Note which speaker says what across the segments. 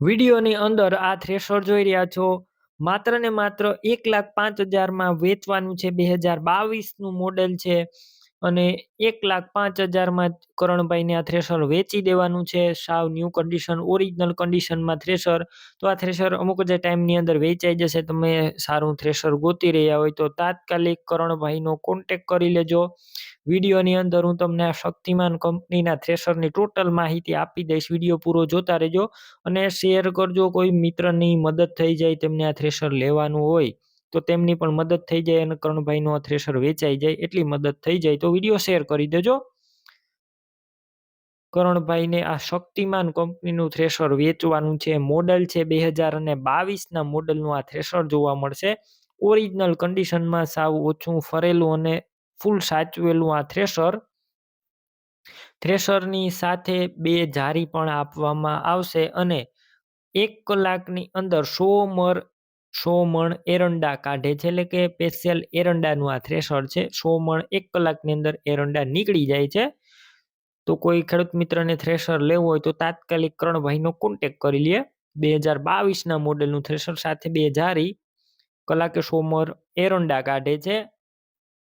Speaker 1: વિડીયોની અંદર આ થ્રેશર જોઈ રહ્યા છો. માત્ર ને માત્ર એક લાખ પાંચ હજારમાં વેચવાનું છે. બે હજાર બાવીસનું મોડેલ છે. અને એક લાખ પાંચ હજારમાં કરણભાઈને આ થ્રેશર વેચી દેવાનું છે. સાવ ન્યૂ કન્ડિશન ઓરિજિનલ કન્ડિશનમાં થ્રેશર. તો આ થ્રેશર અમુક જ ટાઈમની અંદર વેચાઈ જશે. તમે સારું થ્રેશર ગોતી રહ્યા હોય તો તાત્કાલિક કરણભાઈનો કોન્ટેક કરી લેજો. વિડીયોની અંદર હું તમને આ શક્તિમાન કંપનીના થ્રેશરની ટોટલ માહિતી આપી દઈશ. વીડિયો પૂરો જોતા રહેજો અને શેર કરજો. કોઈ મિત્રની મદદ થઈ જાય તેમને આ થ્રેશર લેવાનું હોય. તો તેમની પણ મદદ થઈ જાય અને કરણભાઈનું આ થ્રેશર વેચાઈ જાય એટલી મદદ થઈ જાય તો વીડિયો શેર કરી દેજો. કરણભાઈને આ શક્તિમાન કંપનીનું થ્રેશર વેચવાનું છે, મોડલ છે બે હજાર અને બાવીસના મોડલનું આ થ્રેશર જોવા મળશે. ઓરિજિનલ કન્ડિશનમાં સાવ ઓછું ફરેલું અને ફૂલ સાચવેલું આ થ્રેશર. થ્રેશરની સાથે બે જારી પણ આપવામાં આવશે અને એક કલાકની અંદર સો મર સો મણ એરંડા કાઢે છે, એટલે કે સ્પેશિયલ એરંડાનું આ થ્રેશર છે. સો મણ એક કલાકની અંદર એરંડા નીકળી જાય છે. તો કોઈ ખેડૂત મિત્રને થ્રેશર લેવું હોય તો તાત્કાલિક કરણભાઈનો કોન્ટેક કરી લે. બે હજાર બાવીસના મોડેલનું થ્રેશર સાથે બે જારી કલાકે સો મણ એરંડા કાઢે છે.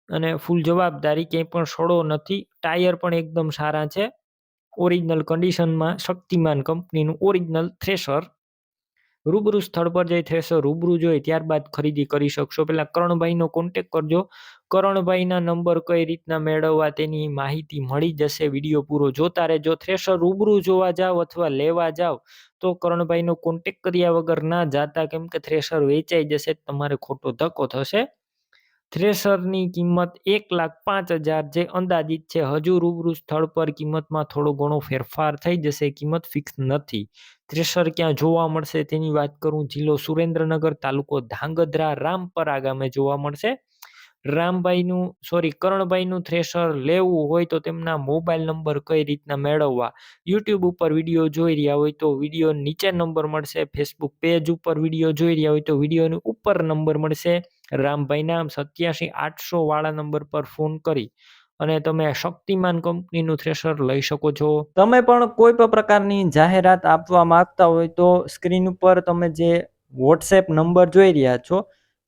Speaker 1: અને ફૂલ જવાબદારી ક્યાંય પણ સડો નથી. ટાયર પણ એકદમ સારા છે. ઓરિજિનલ કન્ડિશનમાં શક્તિમાન કંપનીનું ઓરિજિનલ થ્રેશર રૂબરૂ સ્થળ પર જઈ થ્રેશર રૂબરૂ જોઈ ત્યારબાદ ખરીદી કરી શકશો. પહેલાં કરણભાઈનો કોન્ટેક કરજો. કરણભાઈના નંબર કઈ રીતના મેળવવા તેની માહિતી મળી જશે. વીડિયો પૂરો જોતા રહેજો. થ્રેશર રૂબરૂ જોવા જાઓ અથવા લેવા જાઓ તો કરણભાઈનો કોન્ટેક કર્યા વગર ના જાતા. કેમ કે થ્રેશર વેચાઈ જશે, તમારે ખોટો ધક્કો થશે. થ્રેશરની કિંમત એક લાખ પાંચ હજાર જે અંદાજિત છે, હજુ રૂબરૂ સ્થળ પર કિંમતમાં થોડો ઘણો ફેરફાર થઈ જશે, કિંમત ફિક્સ નથી. થ્રેશર ક્યાં જોવા મળશે તેની વાત કરું, જિલ્લો સુરેન્દ્રનગર તાલુકો ધાંગધ્રા રામપરા ગામે જોવા મળશે. રામભાઈનું સોરી કરણભાઈનું થ્રેશર લેવું હોય તો તેમના મોબાઈલ નંબર કઈ રીતના મેળવવા? યુટ્યુબ ઉપર વીડિયો જોઈ રહ્યા હોય તો વીડિયો નીચે નંબર મળશે, ફેસબુક પેજ ઉપર વીડિયો જોઈ રહ્યા હોય તો વિડીયોની ઉપર નંબર મળશે. રામભાઈના સત્યાસી આઠસો વાળા નંબર પર ફોન કરી અને તમે શક્તિમાન કંપનીનું થ્રેશર લઈ શકો છો. તમે પણ કોઈ પણ પ્રકારની જાહેરાત આપવા માંગતા હોય તો સ્ક્રીન ઉપર તમે જે વોટ્સએપ નંબર જોઈ રહ્યા છો,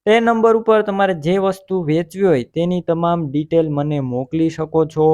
Speaker 1: તે નંબર ઉપર તમારે જે વસ્તુ વેચવી હોય તેની તમામ ડિટેલ મને મોકલી શકો છો.